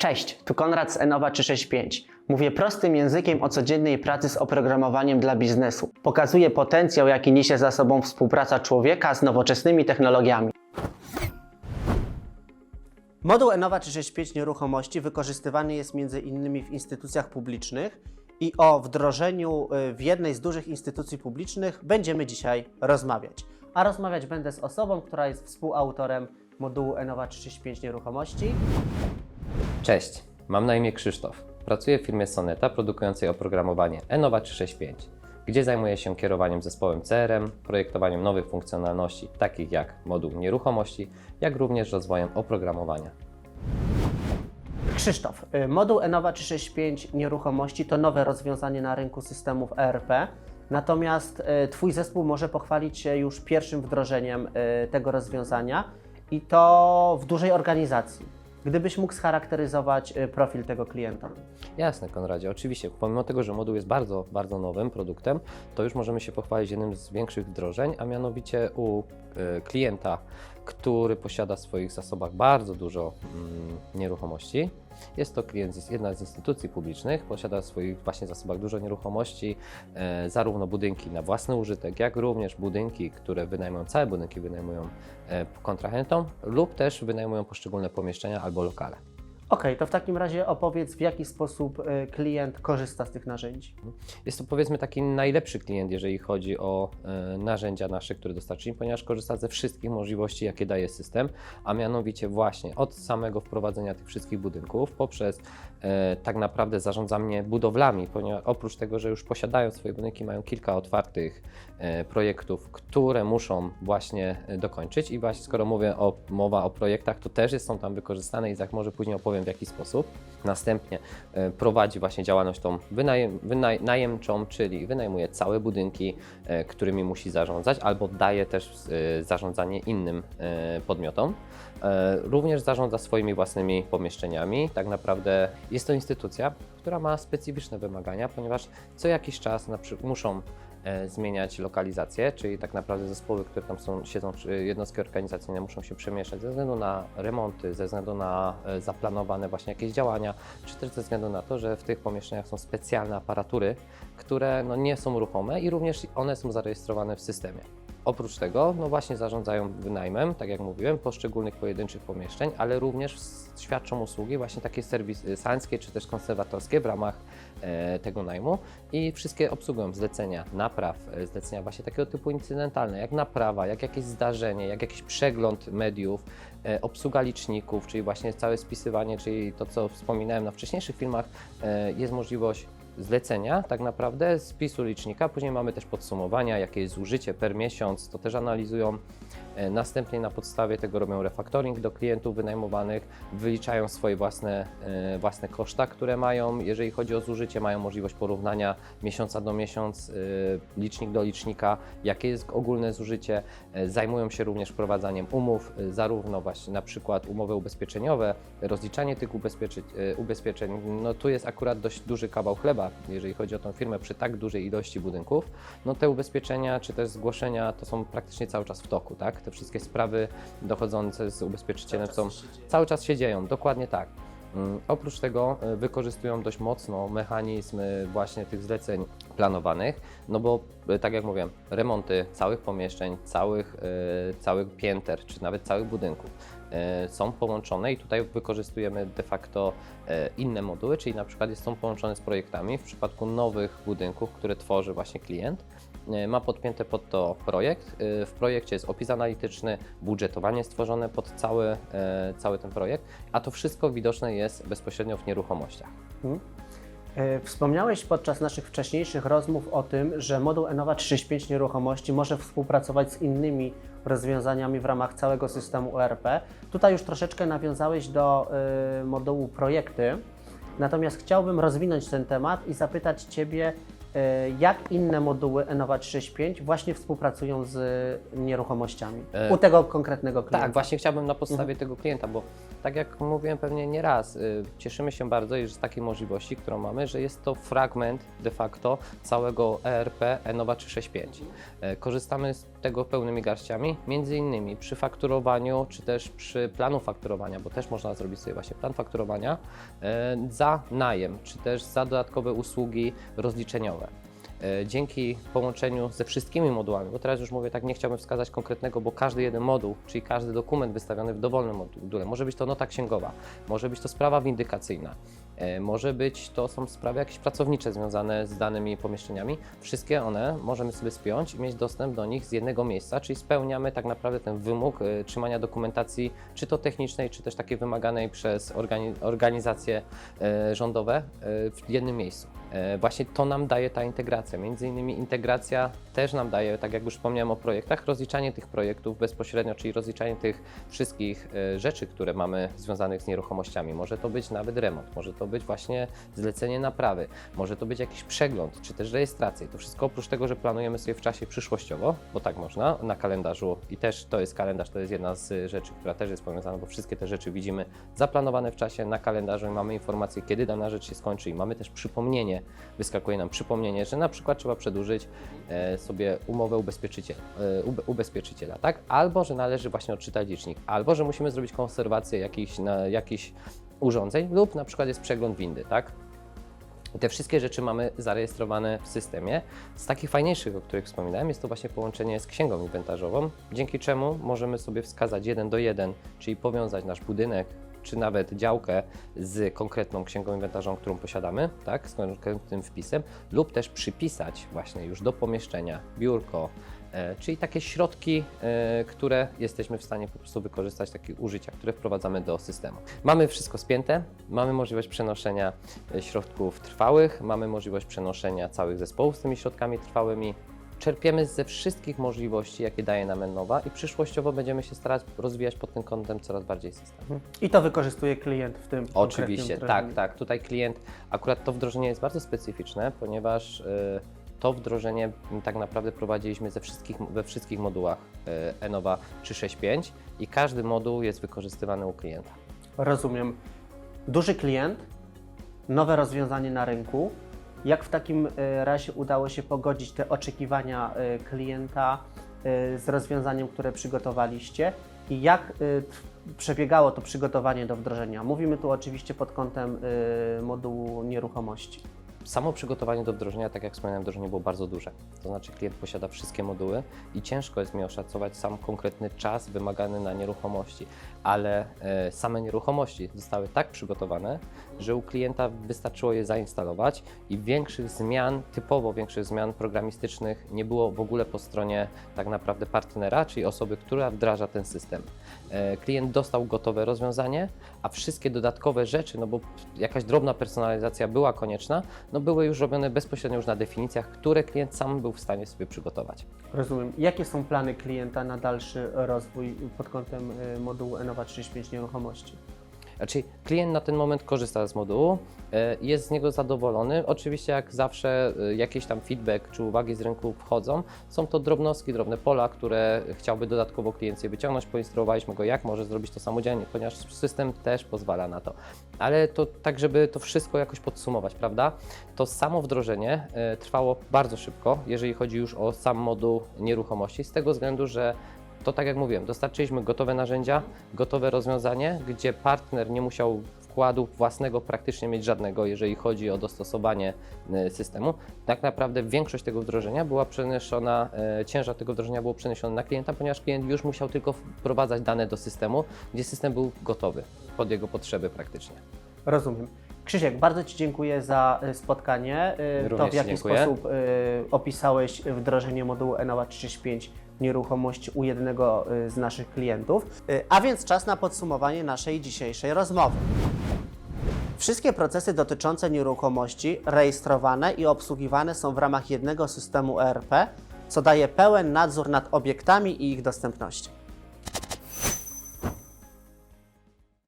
Cześć, tu Konrad z Enowa 365. Mówię prostym językiem o codziennej pracy z oprogramowaniem dla biznesu. Pokazuję potencjał, jaki niesie za sobą współpraca człowieka z nowoczesnymi technologiami. Moduł Enowa 365 nieruchomości wykorzystywany jest m.in. w instytucjach publicznych i o wdrożeniu y, w jednej z dużych instytucji publicznych będziemy dzisiaj rozmawiać. A rozmawiać będę z osobą, która jest współautorem modułu Enowa 365 nieruchomości. Cześć, mam na imię Krzysztof. Pracuję w firmie Soneta produkującej oprogramowanie Enova 365, gdzie zajmuję się kierowaniem zespołem CRM, projektowaniem nowych funkcjonalności takich jak moduł nieruchomości, jak również rozwojem oprogramowania. Krzysztof, y, moduł Enowa 365 nieruchomości to nowe rozwiązanie na rynku systemów ERP. Natomiast y, Twój zespół może pochwalić się już pierwszym wdrożeniem y, tego rozwiązania i to w dużej organizacji. Gdybyś mógł scharakteryzować y, profil tego klienta. Jasne, Konradzie, oczywiście. Pomimo tego, że moduł jest bardzo, bardzo nowym produktem, to już możemy się pochwalić jednym z większych wdrożeń, a mianowicie u y, klienta, który posiada w swoich zasobach bardzo dużo mm, nieruchomości. Jest to klient z jedna z instytucji publicznych, posiada w swoich właśnie zasobach dużo nieruchomości, e, zarówno budynki na własny użytek, jak również budynki, które wynajmują, całe budynki wynajmują e, kontrahentom lub też wynajmują poszczególne pomieszczenia albo lokale. Okej, to w takim razie opowiedz, w jaki sposób y, klient korzysta z tych narzędzi. Jest to powiedzmy taki najlepszy klient, jeżeli chodzi o e, narzędzia nasze, które dostarczyli, ponieważ korzysta ze wszystkich możliwości, jakie daje system, a mianowicie właśnie od samego wprowadzenia tych wszystkich budynków poprzez e, tak naprawdę zarządzanie budowlami, ponieważ oprócz tego, że już posiadają swoje budynki, mają kilka otwartych e, projektów, które muszą właśnie dokończyć i właśnie skoro mówię o, mowa o projektach, to też są tam wykorzystane i za może później opowiem w jaki sposób. Następnie e, prowadzi właśnie działalność tą wynajem, wynajemczą, czyli wynajmuje całe budynki, e, którymi musi zarządzać, albo daje też e, zarządzanie innym podmiotom. Również zarządza swoimi własnymi pomieszczeniami. Tak naprawdę jest to instytucja, która ma specyficzne wymagania, ponieważ co jakiś czas muszą zmieniać lokalizację, czyli tak naprawdę zespoły, które tam są, siedzą, czy jednostki organizacyjne muszą się przemieszczać ze względu na remonty, ze względu na e, zaplanowane właśnie jakieś działania, czy też ze względu na to, że w tych pomieszczeniach są specjalne aparatury, które no, nie są ruchome i również one są zarejestrowane w systemie. Oprócz tego, no właśnie zarządzają wynajmem, tak jak mówiłem, poszczególnych pojedynczych pomieszczeń, ale również świadczą usługi właśnie takie serwisy sańskie czy też konserwatorskie w ramach e, tego najmu i wszystkie obsługują zlecenia napraw, e, zlecenia właśnie takiego typu incydentalne, jak naprawa, jak jakieś zdarzenie, jak jakiś przegląd mediów, e, obsługa liczników, czyli właśnie całe spisywanie, czyli to, co wspominałem na wcześniejszych filmach, e, jest możliwość zlecenia tak naprawdę, spisu licznika. Później mamy też podsumowania, jakie jest zużycie per miesiąc, to też analizują. E, Następnie na podstawie tego robią refactoring do klientów wynajmowanych, wyliczają swoje własne, e, własne koszta, które mają. Jeżeli chodzi o zużycie, mają możliwość porównania miesiąca do miesiąc, e, licznik do licznika, jakie jest ogólne zużycie. Zajmują się również wprowadzaniem umów, zarówno właśnie na przykład umowy ubezpieczeniowe, rozliczanie tych ubezpieczy, e, ubezpieczeń. No tu jest akurat dość duży kawał chleba, jeżeli chodzi o tą firmę przy tak dużej ilości budynków. No te ubezpieczenia czy też zgłoszenia to są praktycznie cały czas w toku, tak? Te wszystkie sprawy dochodzące z ubezpieczycielem są cały czas się dzieją, dokładnie tak. Mm, Oprócz tego e, wykorzystują dość mocno mechanizm e, właśnie tych zleceń planowanych, no bo e, tak jak mówiłem, remonty całych pomieszczeń, całych, całych pięter, czy nawet całych budynków są połączone i tutaj wykorzystujemy de facto e, inne moduły, czyli na przykład są połączone z projektami w przypadku nowych budynków, które tworzy właśnie klient. e, Ma podpięte pod to projekt. E, W projekcie jest opis analityczny, budżetowanie stworzone pod cały, e, cały ten projekt, a to wszystko widoczne jest bezpośrednio w nieruchomościach. E, Wspomniałeś podczas naszych wcześniejszych rozmów o tym, że moduł Enowa 365 nieruchomości może współpracować z innymi rozwiązaniami w ramach całego systemu ERP. Tutaj już troszeczkę nawiązałeś do y, modułu projekty, natomiast chciałbym rozwinąć ten temat i zapytać Ciebie, y, jak inne moduły Enowa 365 właśnie współpracują z nieruchomościami E, u tego konkretnego klienta. Tak, właśnie chciałbym na podstawie tego klienta, bo tak jak mówiłem pewnie nie raz, y, cieszymy się bardzo z takiej możliwości, którą mamy, że jest to fragment de facto całego ERP Enova 365. E, Korzystamy z tego pełnymi garściami, między innymi przy fakturowaniu, czy też przy planu fakturowania, bo też można zrobić sobie właśnie plan fakturowania e, za najem, czy też za dodatkowe usługi rozliczeniowe. E, Dzięki połączeniu ze wszystkimi modułami, bo teraz już mówię tak, nie chciałbym wskazać konkretnego, bo każdy jeden moduł, czyli każdy dokument wystawiony w dowolnym module, może być to nota księgowa, może być to sprawa windykacyjna, e, może być to są sprawy jakieś pracownicze związane z danymi pomieszczeniami. Wszystkie one możemy sobie spiąć i mieć dostęp do nich z jednego miejsca, czyli spełniamy tak naprawdę ten wymóg e, trzymania dokumentacji, czy to technicznej, czy też takiej wymaganej przez organi- organizacje rządowe w jednym miejscu. E, Właśnie to nam daje ta integracja. Między innymi integracja też nam daje, tak jak już wspomniałem o projektach, rozliczanie tych projektów bezpośrednio, czyli rozliczanie tych wszystkich e, rzeczy, które mamy związanych z nieruchomościami. Może to być nawet remont, może to być właśnie zlecenie naprawy, może to być jakiś przegląd, czy też rejestracja. I to wszystko oprócz tego, że planujemy sobie w czasie przyszłościowo, bo tak można, na kalendarzu i też to jest kalendarz, to jest jedna z rzeczy, która też jest powiązana, bo wszystkie te rzeczy widzimy zaplanowane w czasie na kalendarzu i mamy informację, kiedy dana rzecz się skończy i mamy też przypomnienie, wyskakuje nam przypomnienie, że na przykład trzeba przedłużyć e, sobie umowę ubezpieczyciel, e, ube, ubezpieczyciela, tak? Albo, że należy właśnie odczytać licznik, albo, że musimy zrobić konserwację jakichś, na, urządzeń lub na przykład jest przegląd windy, tak? Te wszystkie rzeczy mamy zarejestrowane w systemie. Z takich fajniejszych, o których wspominałem, jest to właśnie połączenie z księgą inwentarzową, dzięki czemu możemy sobie wskazać jeden do jeden, czyli powiązać nasz budynek czy nawet działkę z konkretną księgą inwentarzową, którą posiadamy, tak, z konkretnym wpisem, lub też przypisać właśnie już do pomieszczenia biurko, e, czyli takie środki, e, które jesteśmy w stanie po prostu wykorzystać, takie użycia, które wprowadzamy do systemu. Mamy wszystko spięte, mamy możliwość przenoszenia e, środków trwałych, mamy możliwość przenoszenia całych zespołów z tymi środkami trwałymi. Czerpiemy ze wszystkich możliwości, jakie daje nam Ennowa i przyszłościowo będziemy się starać rozwijać pod tym kątem coraz bardziej system. I to wykorzystuje klient w tym Oczywiście, tak, tak. Tutaj klient, akurat to wdrożenie jest bardzo specyficzne, ponieważ y, to wdrożenie tak naprawdę prowadziliśmy ze wszystkich, we wszystkich modułach y, Enova 365 i każdy moduł jest wykorzystywany u klienta. Rozumiem. Duży klient, nowe rozwiązanie na rynku. Jak w takim e, razie udało się pogodzić te oczekiwania e, klienta e, z rozwiązaniem, które przygotowaliście i jak przebiegało to przygotowanie do wdrożenia? Mówimy tu oczywiście pod kątem modułu nieruchomości. Samo przygotowanie do wdrożenia, tak jak wspomniałem, wdrożenie było bardzo duże. To znaczy klient posiada wszystkie moduły i ciężko jest mi oszacować sam konkretny czas wymagany na nieruchomości, ale e, same nieruchomości zostały tak przygotowane, że u klienta wystarczyło je zainstalować i większych zmian, typowo większych zmian programistycznych nie było w ogóle po stronie tak naprawdę partnera, czyli osoby, która wdraża ten system. E, Klient dostał gotowe rozwiązanie, a wszystkie dodatkowe rzeczy, no bo jakaś drobna personalizacja była konieczna, no były już robione bezpośrednio już na definicjach, które klient sam był w stanie sobie przygotować. Rozumiem. Jakie są plany klienta na dalszy rozwój pod kątem e, modułu Enova 35 nieruchomości? Znaczy, klient na ten moment korzysta z modułu, e, jest z niego zadowolony. Oczywiście, jak zawsze, e, jakiś tam feedback czy uwagi z rynku wchodzą. Są to drobnostki, drobne pola, które chciałby dodatkowo klient wyciągnąć. Poinstruowaliśmy go, jak może zrobić to samodzielnie, ponieważ system też pozwala na to. Ale to tak, żeby to wszystko jakoś podsumować, prawda? To samo wdrożenie e, trwało bardzo szybko, jeżeli chodzi już o sam moduł nieruchomości, z tego względu, że to tak jak mówiłem, dostarczyliśmy gotowe narzędzia, gotowe rozwiązanie, gdzie partner nie musiał wkładu własnego praktycznie mieć żadnego, jeżeli chodzi o dostosowanie e, systemu. Tak naprawdę większość tego wdrożenia była przeniesiona, e, ciężar tego wdrożenia było przeniesiony na klienta, ponieważ klient już musiał tylko wprowadzać dane do systemu, gdzie system był gotowy pod jego potrzeby praktycznie. Rozumiem. Krzysiek, bardzo Ci dziękuję za y, spotkanie. Y, To Również w jaki dziękuję. sposób opisałeś wdrożenie modułu Enova 365 nieruchomości u jednego y, z naszych klientów. Y, A więc czas na podsumowanie naszej dzisiejszej rozmowy. Wszystkie procesy dotyczące nieruchomości rejestrowane i obsługiwane są w ramach jednego systemu ERP, co daje pełen nadzór nad obiektami i ich dostępnością.